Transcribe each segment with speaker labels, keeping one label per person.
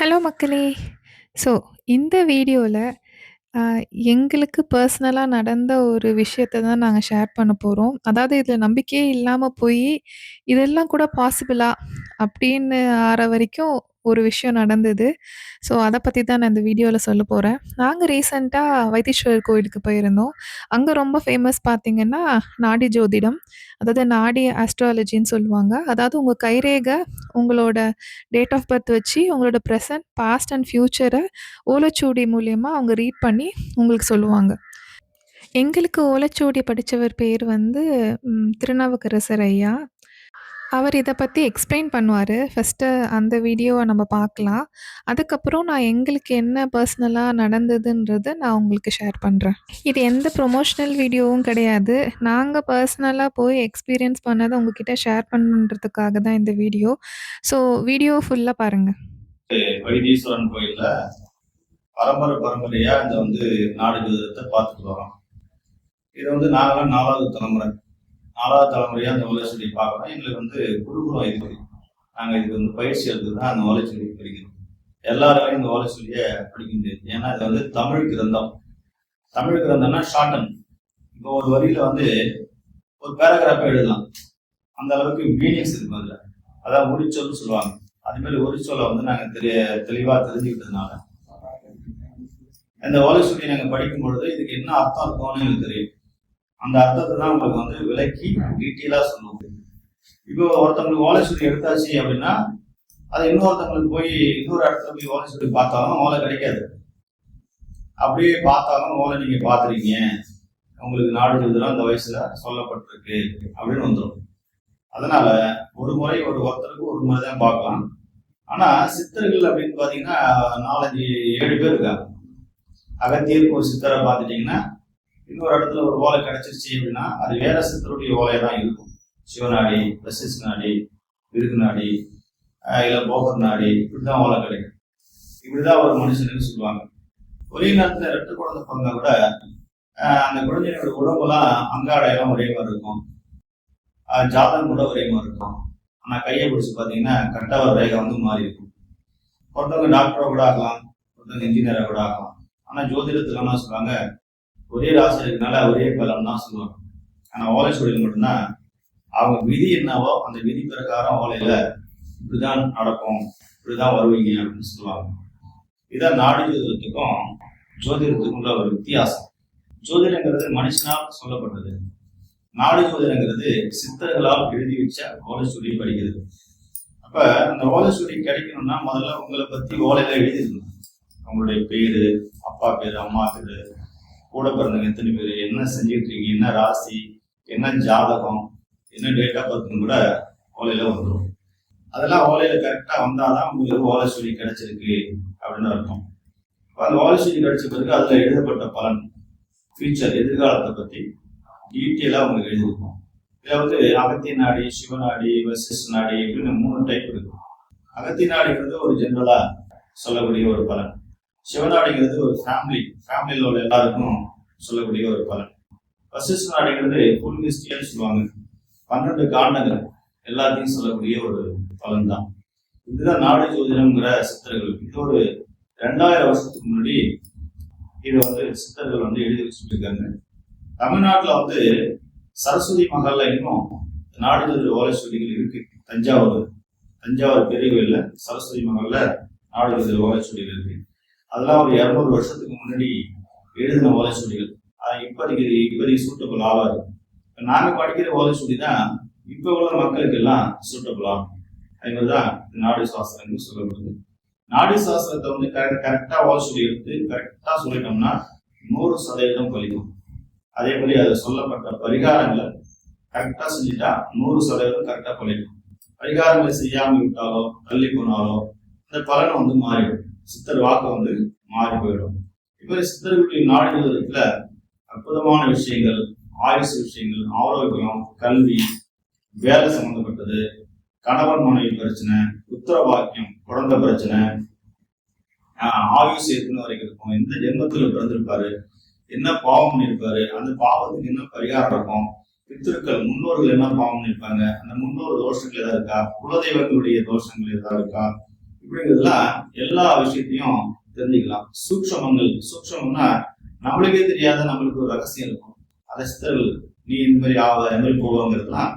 Speaker 1: Hello மக்களே! So இந்த வீடியோவில் எங்களுக்கு பர்சனலாக நடந்த ஒரு விஷயத்த தான் நாங்கள் ஷேர் பண்ண போகிறோம் அதாவது இதில் நம்பிக்கையே இல்லாமல் போய் இதெல்லாம் கூட பாசிபிளா? அப்படின்னு ஆற வரைக்கும் ஒரு விஷயம் நடந்தது. ஸோ அதை பற்றி தான் நான் இந்த வீடியோவில் சொல்லப் போகிறேன் நாங்கள் ரீசெண்டாக வைத்தீஸ்வரர் கோயிலுக்கு போயிருந்தோம். அங்கே ரொம்ப ஃபேமஸ் பார்த்தீங்கன்னா, நாடி ஜோதிடம். அதாவது நாடி ஆஸ்ட்ராலஜின்னு சொல்லுவாங்க. அதாவது உங்கள் கைரேகை, உங்களோட டேட் ஆஃப் பர்த் வச்சு உங்களோட ப்ரெசன்ட் பாஸ்ட் அண்ட் ஃப்யூச்சரை ஓலச்சூடி மூலியமாக அவங்க ரீட் பண்ணி உங்களுக்கு சொல்லுவாங்க. எங்களுக்கு ஓலச்சூடி படித்தவர் பேர் வந்து திருநாவுக்கரசர் ஐயா. அவர் இதை பற்றி எக்ஸ்பிளைன் பண்ணுவார் ஃபஸ்ட்டு அந்த வீடியோவை நம்ம பார்க்கலாம். அதுக்கப்புறம் நான் எங்களுக்கு என்ன பர்சனலாக நடந்ததுன்றதை நான் உங்களுக்கு ஷேர் பண்ணுறேன் இது எந்த ப்ரொமோஷனல் வீடியோவும் கிடையாது. நாங்கள் பர்சனலாக போய் எக்ஸ்பீரியன்ஸ் பண்ணதை உங்ககிட்ட ஷேர் பண்ணுன்றதுக்காக தான் இந்த வீடியோ. ஸோ வீடியோ ஃபுல்லாக பாருங்கள்
Speaker 2: வைத்தீஸ்வரன் கோயிலில் பரம்பரை பரம்பரையாக இந்த வந்து நாடு பார்த்துட்டு வரோம் இதை வந்து நாங்களாம் நாலாவது தலைமுறை நாலாவது தலைமுறையாக அந்த ஓலைச்சுவடி பார்க்குறோம். எங்களுக்கு வந்து குருகுலம் இது நாங்கள் இதுக்கு வந்து பயிற்சி எடுத்து தான் அந்த ஓலைச்சுவடி படிக்கிறோம். எல்லாருமே இந்த ஓலைச்சுவடியை படிக்க முடியாது. ஏன்னா இது வந்து தமிழ் கிரந்தம். தமிழ் கிரந்தம்னா ஷார்டன் இப்போ ஒரு வரியில வந்து ஒரு பேராகிராஃபை எழுதலாம். அந்த அளவுக்கு மீனிங்ஸ் இருக்கும் அதில். அதான் உரிச்சொல்னு சொல்லுவாங்க. அதுமாரி மாதிரி உரிச்சொல்லை வந்து நாங்கள் தெரிய தெளிவாக தெரிஞ்சுக்கிட்டதுனால. அந்த ஓலைச்சுவடி நாங்கள் படிக்கும் பொழுது இதுக்கு என்ன அர்த்தம் இருக்கும்னு எனக்கு தெரியும். அந்த அர்த்தத்தை தான் உங்களுக்கு வந்து விளக்கி டீட்டெயிலாக சொல்லுவோம் இப்போ ஒருத்தவங்களுக்கு ஓலை சொல்லி எடுத்தாச்சு அப்படின்னா அதை இன்னொருத்தவங்களுக்கு போய் இன்னொரு இடத்துல போய் ஓலை சொல்லி பார்த்தாலும் ஓலை கிடைக்காது. அப்படியே பார்த்தாலும் ஓலை நீங்கள் பார்த்துருக்கீங்க. உங்களுக்கு நாடு இதெல்லாம் இந்த வயசில் சொல்லப்பட்டிருக்கு அப்படின்னு வந்துடும் அதனால ஒரு முறை ஒரு ஒருத்தருக்கு ஒரு முறை தான் பார்க்கலாம். ஆனால் சித்தர்கள் அப்படின்னு பார்த்தீங்கன்னா நாலஞ்சு ஏழு பேர் இருக்காங்க. அகத்தியருக்கு ஒரு சித்தரை பார்த்துட்டிங்கன்னா இன்னொரு இடத்துல ஒரு ஓலை கிடைச்சிருச்சு அப்படின்னா அது வேற சித்தருடைய ஓலையா தான் இருக்கும். சிவநாடி பிரசிஸ் நாடி விருது நாடி இல்லை போகர் நாடி இப்படிதான் ஓலை கிடைக்கும். இப்படிதான் ஒரு மனுஷனுக்கு சொல்லுவாங்க. ஒரே நேரத்தில் ரெட்டு குழந்தை பிறந்தா கூட அந்த குழந்தையோட உடம்புலாம் அங்காடையெல்லாம் ஒரே மாதிரி இருக்கும். ஜாதகம் கூட ஒரே மாதிரி இருக்கும். ஆனால் கையை பிடிச்சி பாத்தீங்கன்னா கட்டவர் ரேகை வந்து மாறி இருக்கும். ஒருத்தவங்க டாக்டரை கூட ஆகலாம் ஒருத்தவங்க இன்ஜினியராக கூட ஆகலாம். ஆனால் ஜோதிடத்துல என்ன சொல்லுவாங்க ஒரே ராசி இருக்கனால ஒரே பலம் தான் சொல்லுவாங்க. ஆனா ஓலை சூழல் மட்டும்தான். அவங்க விதி என்னவோ அந்த விதி பிரகாரம் ஓலையில இப்படிதான் நடக்கும் இப்படிதான் வருவீங்க அப்படின்னு சொல்லுவாங்க. இதான் நாடு ஜோதிடத்துக்கும் ஜோதிடத்துக்குள்ள ஒரு வித்தியாசம். ஜோதிடங்கிறது மனுஷனால் சொல்லப்பட்டது. நாடு ஜோதிடங்கிறது சித்தர்களால் எழுதி வச்ச ஓலை சொல்லி படிக்கிறது. அப்ப அந்த ஓலை சொல்லி கிடைக்கணும்னா முதல்ல உங்களை பத்தி ஓலையில எழுதிருந்தோம் அவங்களுடைய பேரு அப்பா பேரு அம்மா பேரு கூட பிறந்தவங்க எத்தனை பேர்? என்ன செஞ்சுட்டு இருக்கீங்க? என்ன ராசி? என்ன ஜாதகம்? என்ன டேட் ஆஃப் பர்த்னு கூட ஓலையில வந்துடும் அதெல்லாம் ஓலையில கரெக்டா வந்தாதான் உங்களுக்கு ஓலை சொல்லி கிடைச்சிருக்கு அப்படின்னு அர்த்தம். அந்த ஓலை சொல்லி கிடைச்ச பிறகு அதுல எழுதப்பட்ட பலன் ஃபியூச்சர் எதிர்காலத்தை பத்தி டீட்டெயிலாக உங்களுக்கு எழுதியிருக்கும் இதில் வந்து அகத்திய நாடி சிவநாடி வசிஸ் நாடி இப்படின்னு மூணு டைப் இருக்கும் அகத்திய நாடிங்கிறது ஒரு ஜென்ரலாக சொல்லக்கூடிய ஒரு பலன். சிவநாடிங்கிறது ஒரு ஃபேமிலி ஃபேமிலியில் உள்ள எல்லாருக்கும் சொல்லக்கூடிய ஒரு பலன். வசிஷ்ட நாடிங்கிறது புல்கிஸ்டியன்னு சொல்லுவாங்க. பன்னெண்டு காண்டங்கள் எல்லாத்தையும் சொல்லக்கூடிய ஒரு பலன் தான் இதுதான் நாடு ஜோதிடம்ங்கிற சித்தர்கள். இது ஒரு ரெண்டாயிரம் வருஷத்துக்கு முன்னாடி இது வந்து சித்தர்கள் வந்து எழுதி வச்சுருக்காங்க. தமிழ்நாட்டில் வந்து சரஸ்வதி மகால்ல இன்னும் நாடு ஜோதிட ஓலைச்சுவடிகள் இருக்கு. தஞ்சாவூர். தஞ்சாவூர் பெரிய கோயிலில் சரஸ்வதி மகால்ல நாடு ஜோதிட ஓலைச்சுவடிகள் இருக்கு. அதெல்லாம் ஒரு இரநூறு வருஷத்துக்கு முன்னாடி எழுதின ஓலை ஓலைச்சுவடிகள் இப்போதைக்கு இப்போதைக்கு சூட்டபிள் ஆகாது நாங்கள் படிக்கிற ஓலைச்சுவடி தான் இப்போ உள்ள மக்களுக்கு எல்லாம் சூட்டபுள் ஆகும். அதுமாதிரிதான் நாடு சாஸ்திரம் சொல்லப்படுது. நாடு சாஸ்திரத்தை வந்து கரெக்ட் கரெக்டாக ஓலை சுடி எடுத்து கரெக்டாக சொல்லிட்டோம்னா நூறு சதவீதம் பலிக்கும். அதே மாதிரி அது சொல்லப்பட்ட பரிகாரங்களை கரெக்டாக செஞ்சுட்டா நூறு சதவீதம் கரெக்டாக பலிக்கும். பரிகாரங்களை செய்யாமல் விட்டாலோ தள்ளி போனாலோ அந்த பலனை வந்து மாறிடும். சித்தர் வாக்கு வந்து மாறி போயிடும் இப்போ சித்தர்களுடைய நாடுகளுக்குல அற்புதமான விஷயங்கள் ஆயுசு விஷயங்கள் ஆரோக்கியம் கல்வி வேலை சம்பந்தப்பட்டது கணவன் மனைவி பிரச்சனை உத்தரவாக்கியம் குழந்தை பிரச்சனை ஆயுசு எத்தனை வரைக்கும் இருக்கும். எந்த ஜென்மத்துல பிறந்திருப்பாரு? என்ன பாவம் பண்ணியிருப்பாரு அந்த பாவத்துக்கு என்ன பரிகாரம் இருக்கும்? பித்திருக்கள் முன்னோர்கள் என்ன பாவம் பண்ணியிருப்பாங்க அந்த முன்னோர் தோஷங்கள் ஏதாவது இருக்கா? குலதெய்வங்களுடைய தோஷங்கள் ஏதாவது இருக்கா? இப்படிங்கிறதுல எல்லா விஷயத்தையும் தெரிஞ்சுக்கலாம். சூக்ஷமங்கள் சூக்ஷமம்னா நம்மளுக்கே தெரியாத நம்மளுக்கு ஒரு ரகசியம் இருக்கும். அதை சித்தர்கள் நீ இந்த மாதிரி ஆவ இந்த மாதிரி போவாங்கிறதுலாம்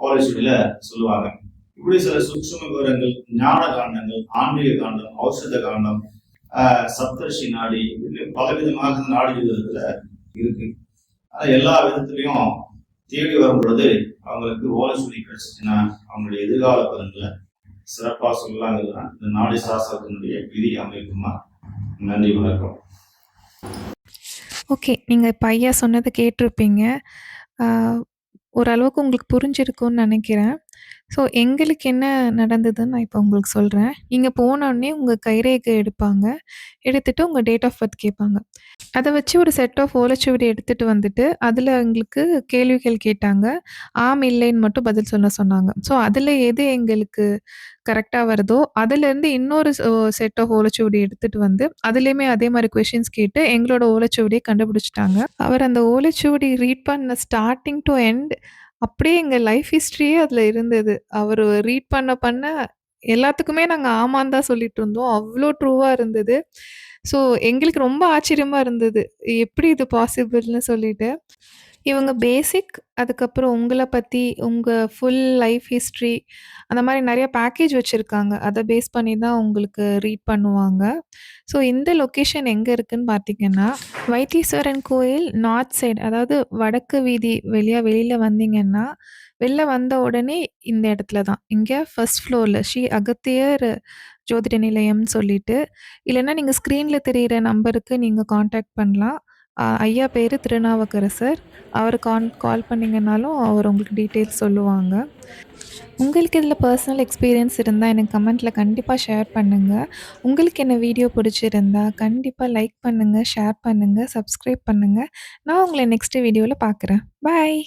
Speaker 2: ஓலைச்சுடியில சொல்லுவாங்க. இப்படி சில சூக்ஷம விவரங்கள் ஞான காண்டங்கள் ஆன்மீக காண்டம் ஔஷத காண்டம் சப்தர்ஷி நாடி பல பலவிதமாக இந்த நாடி விதத்துல இருக்கு. ஆனா எல்லா விதத்திலையும் தேடி வரும் பொழுது அவங்களுக்கு ஓலைச்சுடி கிடைச்சிச்சுன்னா அவங்களுடைய எதிர்கால பலன்களை சிறப்பாக சொல்லலாங்கிறது தான் இந்த நாடி சாஸ்திரத்தினுடைய விதி அமைப்புமா நன்றி வணக்கம்
Speaker 1: ஓகே. நீங்க இப்ப ஐயா சொன்னதை கேட்டிருப்பீங்க. ஓரளவுக்கு உங்களுக்கு புரிஞ்சிருக்கும்னு நினைக்கிறேன் ஸோ எங்களுக்கு என்ன நடந்ததுன்னு நான் இப்போ உங்களுக்கு சொல்கிறேன் நீங்கள் போனோடனே உங்கள் கைரேகை எடுப்பாங்க. எடுத்துட்டு உங்கள் டேட் ஆஃப் பர்த் கேட்பாங்க. அதை வச்சு ஒரு செட் ஆஃப் ஓலைச்சுவடி எடுத்துட்டு வந்துட்டு, அதில் எங்களுக்கு கேள்விகள் கேட்டாங்க. ஆம், இல்லைன்னு மட்டும் பதில் சொல்ல சொன்னாங்க. ஸோ அதில் எது எங்களுக்கு கரெக்டாக வருதோ, அதுலேருந்து இன்னொரு செட் ஆஃப் ஓலைச்சுவடி எடுத்துட்டு வந்து, அதுலேயுமே அதே மாதிரி கொஷின்ஸ் கேட்டு எங்களோட ஓலைச்சுவடியை கண்டுபிடிச்சிட்டாங்க அவர் அந்த ஓலைச்சுவடி ரீட் பண்ண ஸ்டார்டிங் டு எண்ட் அப்படியே எங்கள் லைஃப் ஹிஸ்ட்ரியே அதில் இருந்தது. அவர் ரீட் பண்ண பண்ண எல்லாத்துக்குமே நாங்கள் ஆமான்னு தான் சொல்லிட்டு இருந்தோம். அவ்வளோ ட்ரூவாக இருந்தது. ஸோ எங்களுக்கு ரொம்ப ஆச்சரியமாக இருந்தது. எப்படி இது பாசிபிள்னு சொல்லிட்டு. இவங்க பேசிக், அதுக்கப்புறம் உங்கள பத்தி, உங்க ஃபுல் லைஃப் ஹிஸ்டரி அந்த மாரி நெறைய பேக்கேஜ் வச்சிருக்காங்க. அத பேஸ் பண்ணி தான் உங்களுக்கு ரீட் பண்ணுவாங்க. ஸோ இந்த லொக்கேஷன் எங்க இருக்குன்னு பார்த்தீங்கன்னா, வைத்தீஸ்வரன் கோயில் நார்த் சைட் அதாவது வடக்கு வீதி வெளியாக வெளில வந்தீங்கன்னா, வெளில வந்த உடனே இந்த இடத்துல தான். இங்க ஃபர்ஸ்ட் ஃப்ளோர்ல ஸ்ரீ அகத்தியர் ஜோதிட நிலையம்னு சொல்லிட்டு, இல்லன்னா நீங்க ஸ்க்ரீன்ல தெரியிற நம்பருக்கு நீங்க கான்டாக்ட் பண்ணலாம். ஐயா பேர் திருநாவுக்கரசர். அவர் கான் கால் பண்ணீங்கன்னாலும் அவர் உங்களுக்கு டீட்டெயில்ஸ் சொல்லுவாங்க. உங்களுக்கு இதில் பர்சனல் எக்ஸ்பீரியன்ஸ் இருந்தால் எனக்கு கமெண்ட்டில் கண்டிப்பாக ஷேர் பண்ணுங்கள் உங்களுக்கு என்ன வீடியோ பிடிச்சிருந்தா கண்டிப்பாக லைக் பண்ணுங்கள் ஷேர் பண்ணுங்கள் சப்ஸ்கிரைப் பண்ணுங்கள் நான் உங்களை நெக்ஸ்ட் வீடியோவில் பார்க்குறேன். பாய்.